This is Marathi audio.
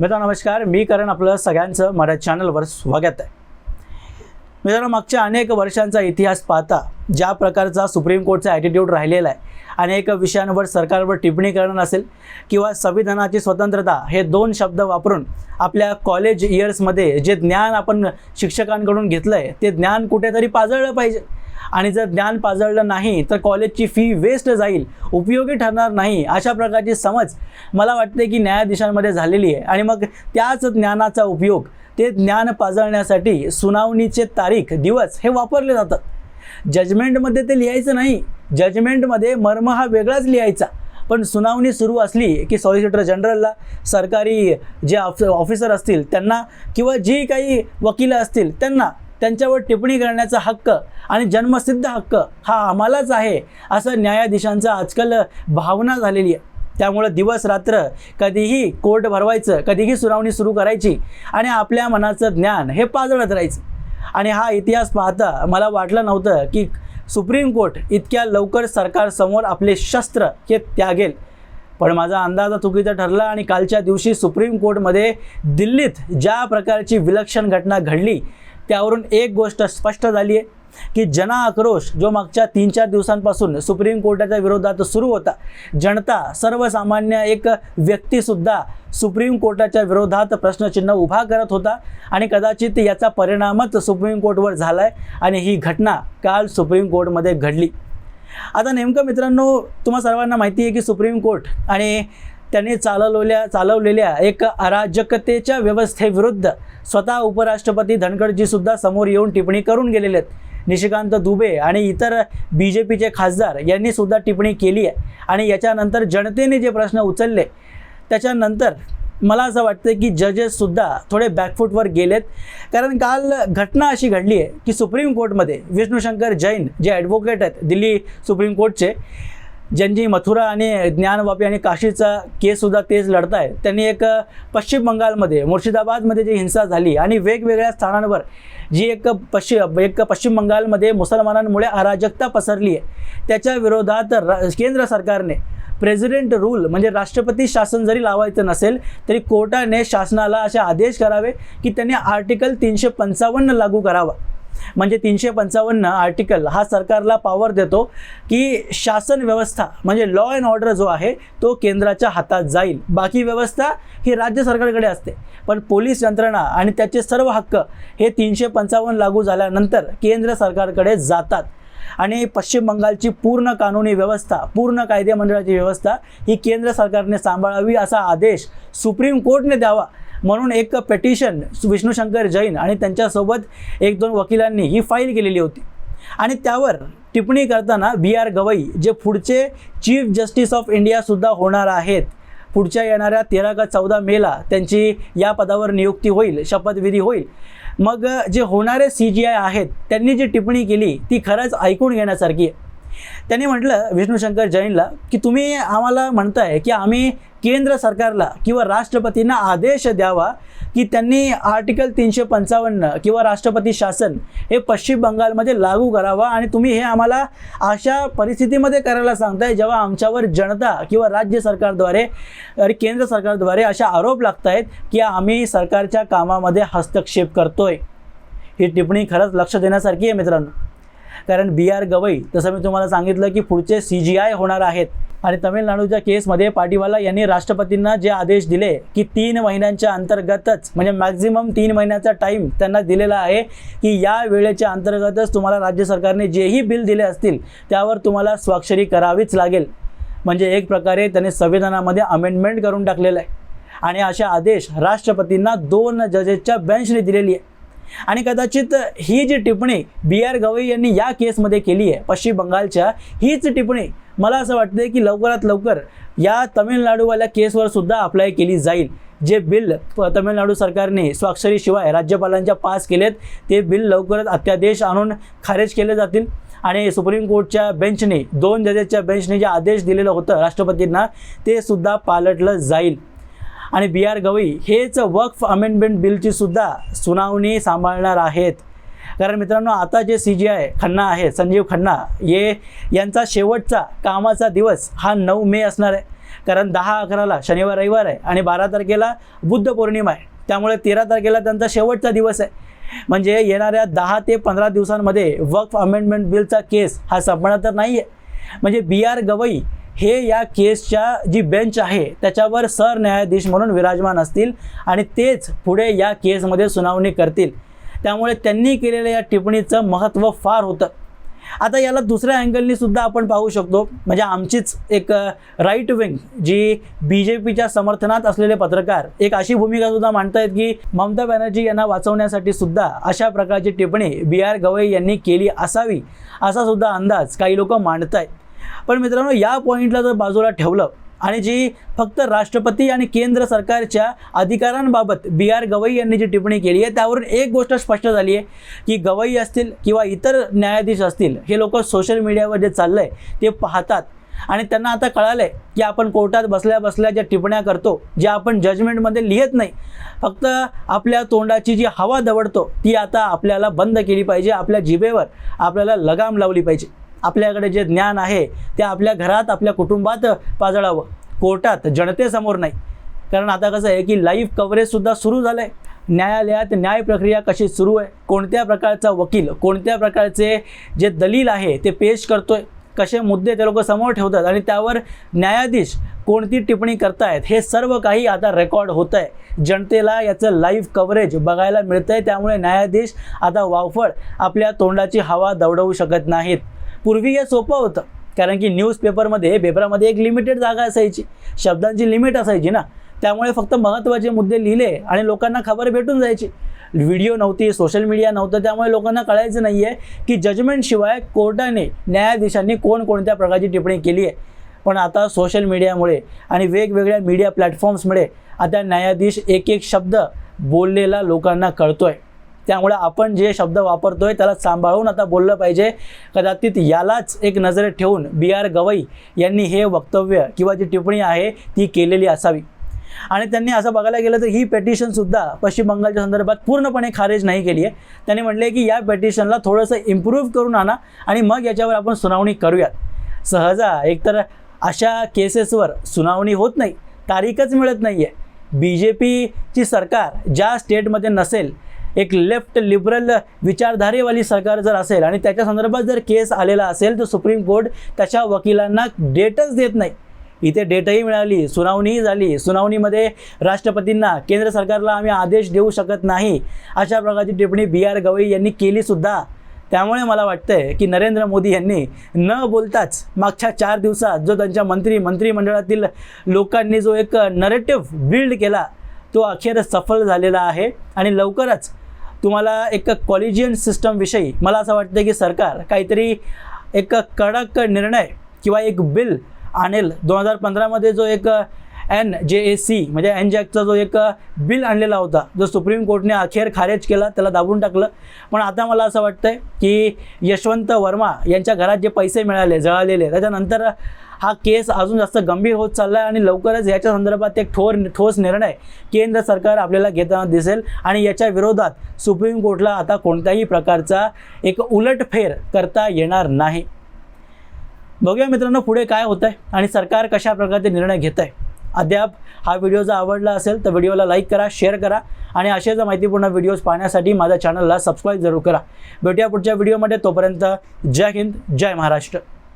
मित्रांनो नमस्कार. मी करण आपलं सगळ्यांचं माझ्या चॅनलवर स्वागत आहे. मित्रांनो मागच्या अनेक वर्षांचा इतिहास पाहता ज्या प्रकारचा सुप्रीम कोर्टचा ॲटिट्यूड राहिलेला आहे अनेक विषयांवर सरकारवर टिप्पणी करणं असेल किंवा संविधानाची स्वतंत्रता हे दोन शब्द वापरून आपल्या कॉलेज इयर्समध्ये जे ज्ञान आपण शिक्षकांकडून घेतलं आहे ते ज्ञान कुठेतरी पाजळलं पाहिजे. आणि जर ज्ञान पाजळलं नाही तर कॉलेजची फी वेस्ट जाईल उपयोगी ठरणार नाही अशा प्रकारची समज मला वाटते की न्यायाधीशांमध्ये झालेली आहे. आणि मग त्याच ज्ञानाचा उपयोग ते ज्ञान पाजळण्यासाठी सुनावणीचे तारीख दिवस हे वापरले जातात. जजमेंटमध्ये ते लिहायचं नाही. जजमेंटमध्ये मर्म हा वेगळाच लिहायचा. पण सुनावणी सुरू असली की सॉलिसिटर जनरलला सरकारी जे ऑफ ऑफिसर असतील त्यांना किंवा जी काही वकील असतील त्यांना त्यांच्यावर टिप्पणी करण्याचा हक्क आणि जन्मसिद्ध हक्क हा आम्हालाच आहे असं न्यायाधीशांचा आजकाल भावना झालेली आहे. त्यामुळं दिवस रात्र कधीही कोर्ट भरवायचं कधीही सुनावणी सुरू करायची आणि आपल्या मनाचं ज्ञान हे पाजळत राहायचं. आणि हा इतिहास पाहता मला वाटलं नव्हतं की सुप्रीम कोर्ट इतक्या लवकर सरकारसमोर आपले शस्त्र हे त्यागेल. पण माझा अंदाज चुकीचा ठरला आणि कालच्या दिवशी सुप्रीम कोर्टमध्ये दिल्लीत ज्या प्रकारची विलक्षण घटना घडली त्यावरून एक गोष्ट स्पष्ट झाली आहे की जनआक्रोश जो मागच्या तीन चार दिवसांपासून सुप्रीम कोर्टाच्या विरोधात सुरू होता. जनता सर्वसामान्य एक व्यक्तीसुद्धा सुप्रीम कोर्टाच्या विरोधात प्रश्नचिन्ह उभा करत होता आणि कदाचित याचा परिणामच सुप्रीम कोर्टवर झाला आहे आणि ही घटना काल सुप्रीम कोर्टमध्ये घडली. आता नेमकं मित्रांनो तुम्हा सर्वांना माहिती आहे की सुप्रीम कोर्ट आणि त्यांनी चालवलेल्या चालवलेल्या एक अराजकतेच्या व्यवस्थेविरुद्ध स्वतः उपराष्ट्रपती धनगडजीसुद्धा समोर येऊन टिप्पणी करून गेलेले आहेत. निशिकांत दुबे आणि इतर बी जे पीचे खासदार यांनी सुद्धा टिप्पणी केली आहे. आणि याच्यानंतर जनतेने जे प्रश्न उचलले त्याच्यानंतर मला असं वाटतं की जजेससुद्धा थोडे बॅकफूटवर गेलेत. कारण काल घटना अशी घडली आहे की सुप्रीम कोर्टमध्ये विष्णूशंकर जैन जे ॲडव्होकेट आहेत दिल्ली सुप्रीम कोर्टचे ज्यांची मथुरा आणि ज्ञानवापी आणि काशीचा केससुद्धा तेच लढत आहे त्यांनी एक पश्चिम बंगालमध्ये मुर्शिदाबादमध्ये जी हिंसा झाली आणि वेगवेगळ्या स्थानांवर जी एक पश्चिम एक पश्चिम बंगालमध्ये मुसलमानांमुळे अराजकता पसरली आहे त्याच्या विरोधात र केंद्र सरकारने प्रेसिडेंट रूल म्हणजे राष्ट्रपती शासन जरी लावायचं नसेल तरी कोर्टाने शासनाला असे आदेश करावे की त्यांनी आर्टिकल तीनशे पंचावन्न लागू करावा. म्हणजे तीनशे पंचावन्न आर्टिकल हा सरकारला पॉवर देतो की शासन व्यवस्था म्हणजे लॉ अँड ऑर्डर जो आहे तो केंद्राच्या हातात जाईल. बाकी व्यवस्था ही राज्य सरकारकडे असते. पण पोलीस यंत्रणा आणि त्याचे सर्व हक्क हे तीनशे पंचावन्न लागू झाल्यानंतर केंद्र सरकारकडे जातात. आणि पश्चिम बंगालची पूर्ण कानूनी व्यवस्था पूर्ण कायदेमंडळाची व्यवस्था ही केंद्र सरकारने सांभाळावी असा आदेश सुप्रीम कोर्टने द्यावा. म्हणून एक पेटिशन विष्णूशंकर जैन आणि त्यांच्यासोबत एक दोन वकिलांनी ही फाईल केलेली होती. आणि त्यावर टिप्पणी करताना बी आर गवई जे पुढचे चीफ जस्टिस ऑफ इंडियासुद्धा होणार आहेत पुढच्या येणाऱ्या तेरा का चौदा मेला त्यांची या पदावर नियुक्ती होईल शपथविधी होईल. मग जे होणारे सी जी आय आहेत त्यांनी जी टिप्पणी केली ती खरंच ऐकून घेण्यासारखी आहे. त्यांनी म्हटलं विष्णूशंकर जैनला की तुम्ही आम्हाला म्हणताय की आम्ही केंद्र सरकारला किंवा राष्ट्रपतींना आदेश द्यावा की त्यांनी आर्टिकल तीनशे पंचावन्न किंवा राष्ट्रपती शासन हे पश्चिम बंगालमध्ये लागू करावा आणि तुम्ही हे आम्हाला अशा परिस्थितीमध्ये करायला सांगताय जेव्हा आमच्यावर जनता किंवा राज्य सरकारद्वारे आणि केंद्र सरकारद्वारे अशा आरोप लागत आहेत की आम्ही सरकारच्या कामामध्ये हस्तक्षेप करतोय. ही टिप्पणी खरंच लक्ष देण्यासारखी आहे मित्रांनो. कारण बी आर गवई तसं मी तुम्हाला सांगितलं की पुढचे सी जी आय होणार आहेत. आणि तमिळनाडूच्या केसमध्ये पाटीवाला यांनी राष्ट्रपतींना जे आदेश दिले की तीन महिन्यांच्या अंतर्गतच म्हणजे मॅक्झिमम तीन महिन्याचा टाईम त्यांना दिलेला आहे की या वेळेच्या अंतर्गतच तुम्हाला राज्य सरकारने जेही बिल दिले असतील त्यावर तुम्हाला स्वाक्षरी करावीच लागेल. म्हणजे एक प्रकारे त्यांनी संविधानामध्ये अमेंडमेंट करून टाकलेलं आहे. आणि असे आदेश राष्ट्रपतींना दोन जजेसच्या बेंचने दिलेली आहे. आणि कदाचित ही जी टिप्पणी बी आर गवई यांनी या केसमध्ये केली आहे पश्चिम बंगालच्या हीच टिप्पणी मला असं वाटतं की लवकरात लवकर या तमिळनाडूवाल्या केसवर सुद्धा अप्लाय केली जाईल. जे बिल तमिळनाडू सरकारने स्वाक्षरीशिवाय राज्यपालांच्या पास केलेत ते बिल लवकरच अत्यादेश आणून खारेज केले जातील. आणि सुप्रीम कोर्टच्या बेंचने दोन जजेसच्या बेंचने जे आदेश दिलेलं होतं राष्ट्रपतींना ते सुद्धा पालटलं जाईल. आणि बी आर गवई हेच वक्फ अमेंडमेंट बिलची सुद्धा सुनावणी सांभाळणार आहेत. कारण मित्रांनो आता जे सी जी आय खन्ना आहे संजीव खन्ना ये यांचा शेवटचा कामाचा दिवस हा नऊ मे असणार आहे. कारण दहा अकराला शनिवार रविवार आहे आणि बारा तारखेला बुद्ध पौर्णिमा आहे. त्यामुळे तेरा तारखेला त्यांचा शेवटचा दिवस आहे. म्हणजे येणाऱ्या दहा ते पंधरा दिवसांमध्ये वक्फ अमेंडमेंट बिलचा केस हा संपणार तर नाही आहे म्हणजे बी आर गवई हे या केसच्या जी बेंच आहे त्याच्यावर सरन्यायाधीश म्हणून विराजमान असतील आणि तेच पुढे या केसमध्ये सुनावणी करतील. त्यामुळे त्यांनी केलेल्या या टिप्पणीचं महत्त्व फार होतं. आता याला दुसऱ्या अँगलनी सुद्धा आपण पाहू शकतो. म्हणजे आमचीच एक right wing G B J पीच्या समर्थनात असलेले पत्रकार एक अशी भूमिका सुद्धा मांडतायत की ममता बॅनर्जी यांना वाचवण्यासाठी सुद्धा अशा प्रकारची टिप्पणी बी आर गवई यांनी केली असावी असा सुद्धा अंदाज काही लोक मांडत आहेत पण मित्रांनो या पॉईंटला जर बाजूला ठेवलं आणि जी फक्त राष्ट्रपती आणि केंद्र सरकारच्या अधिकारांबाबत बी आर गवई यांनी जी टिप्पणी केली आहे त्यावरून एक गोष्ट स्पष्ट झाली आहे की गवई असतील किंवा इतर न्यायाधीश असतील हे लोक सोशल मीडियावर जे चाललं आहे ते पाहतात. आणि त्यांना आता कळालं आहे की आपण कोर्टात बसल्या बसल्या ज्या टिप्पण्या करतो ज्या आपण जजमेंटमध्ये लिहित नाही फक्त आपल्या तोंडाची जी हवा दवडतो ती आता आपल्याला बंद केली पाहिजे आपल्या जिभेवर आपल्याला लगाम लावली पाहिजे. आपल्याकडे जे ज्ञान आहे ते आपल्या घरात आपल्या कुटुंबात पाजळावं. कोर्टात जनतेसमोर नाही. कारण आता कसं आहे की लाईव्ह कव्हरेजसुद्धा सुरू झालं आहे न्यायालयात न्याय प्रक्रिया कशी सुरू आहे? कोणत्या प्रकारचा वकील कोणत्या प्रकारचे जे दलील आहे ते पेश करतो आहे कसे मुद्दे ते लोक समोर ठेवतात? आणि त्यावर न्यायाधीश कोणती टिप्पणी करतायत? हे सर्व काही आता रेकॉर्ड होतं आहे जनतेला याचं लाईव्ह कव्हरेज बघायला मिळतं आहे त्यामुळे न्यायाधीश आता वावफळ आपल्या तोंडाची हवा दौडवू शकत नाहीत. पूर्वी हे सोपं होतं. कारण की न्यूजपेपरमध्ये पेपरामध्ये एक लिमिटेड जागा असायची. शब्दांची लिमिट असायची ना. त्यामुळे फक्त महत्त्वाचे मुद्दे लिहिले आणि लोकांना खबर भेटून जायची. व्हिडिओ नव्हती सोशल मीडिया नव्हतं. त्यामुळे लोकांना कळायचं नाही आहे की जजमेंटशिवाय कोर्टाने न्यायाधीशांनी कोणकोणत्या प्रकारची टिप्पणी केली आहे. पण आता सोशल मीडियामुळे आणि वेगवेगळ्या मीडिया प्लॅटफॉर्म्समुळे आता न्यायाधीश एक एक शब्द बोललेला लोकांना कळतो आहे त्यामुळे आपण जे शब्द वापरतोय त्याला सांभाळून आता बोललं पाहिजे. कदाचित यालाच एक नजरेत ठेवून बी आर गवई यांनी हे वक्तव्य किंवा जी टिप्पणी आहे ती केलेली असावी. आणि त्यांनी असं बघायला गेलं तर ही पेटिशनसुद्धा पश्चिम बंगालच्या संदर्भात पूर्णपणे खारेज नाही केली आहे. त्यांनी म्हटले की या पेटिशनला थोडंसं इम्प्रूव्ह करून आणा आणि मग याच्यावर आपण सुनावणी करूयात. सहजा एकतर अशा केसेसवर सुनावणी होत नाही तारीखच मिळत नाही आहे बी जे पीची सरकार ज्या स्टेटमध्ये नसेल एक लेफ्ट लिबरल विचारधारेवाली सरकार जर असेल आणि त्याच्या संदर्भात जर केस आलेला असेल तर सुप्रीम कोर्ट त्याच्या वकिलांना डेटच देत नाही. इथे डेटही मिळाली सुनावणीही झाली. सुनावणीमध्ये राष्ट्रपतींना केंद्र सरकारला आम्ही आदेश देऊ शकत नाही. अशा प्रकारची टिप्पणी बी आर गवई यांनी केलीसुद्धा त्यामुळे मला वाटतंय की नरेंद्र मोदी यांनी न बोलताच मागच्या चार दिवसात जो त्यांच्या मंत्री मंत्रिमंडळातील लोकांनी जो एक नरेटिव्ह बिल्ड केला तो अखेर सफल झालेला आहे. आणि लवकरच तुम्हाला एक कॉलेजियन सिस्टमविषयी मला असं वाटतं की सरकार काहीतरी एक कडक निर्णय किंवा एक बिल आणेल. दोन हजार पंधरामध्ये जो एक एन जे ए सी म्हणजे एन जॅकचा जो एक बिल आणलेला होता जो सुप्रीम कोर्टने अखेर खारेज केला त्याला दाबून टाकलं. पण आता मला असं वाटतं की यशवंत वर्मा यांच्या घरात जे पैसे मिळाले जळालेले त्याच्यानंतर हा केस अजून जास्त गंभीर होत चालला आहे आणि लवकरच याच्या संदर्भात एक ठोर ठोस निर्णय केंद्र सरकार आपल्याला घेताना दिसेल आणि याच्या विरोधात सुप्रीम कोर्टला आता कोणत्याही प्रकारचा एक उलटफेर करता येणार नाही. बघूया मित्रांनो पुढे काय होतं आहे आणि सरकार कशा प्रकारचे निर्णय घेत आहे अद्याप हा व्हिडिओ जर आवडला असेल तर व्हिडिओला लाईक करा शेअर करा आणि असेच माहितीपूर्ण व्हिडिओज पाहण्यासाठी माझ्या चॅनलला सबस्क्राईब जरूर करा. भेटूया पुढच्या व्हिडिओमध्ये तोपर्यंत जय हिंद जय महाराष्ट्र.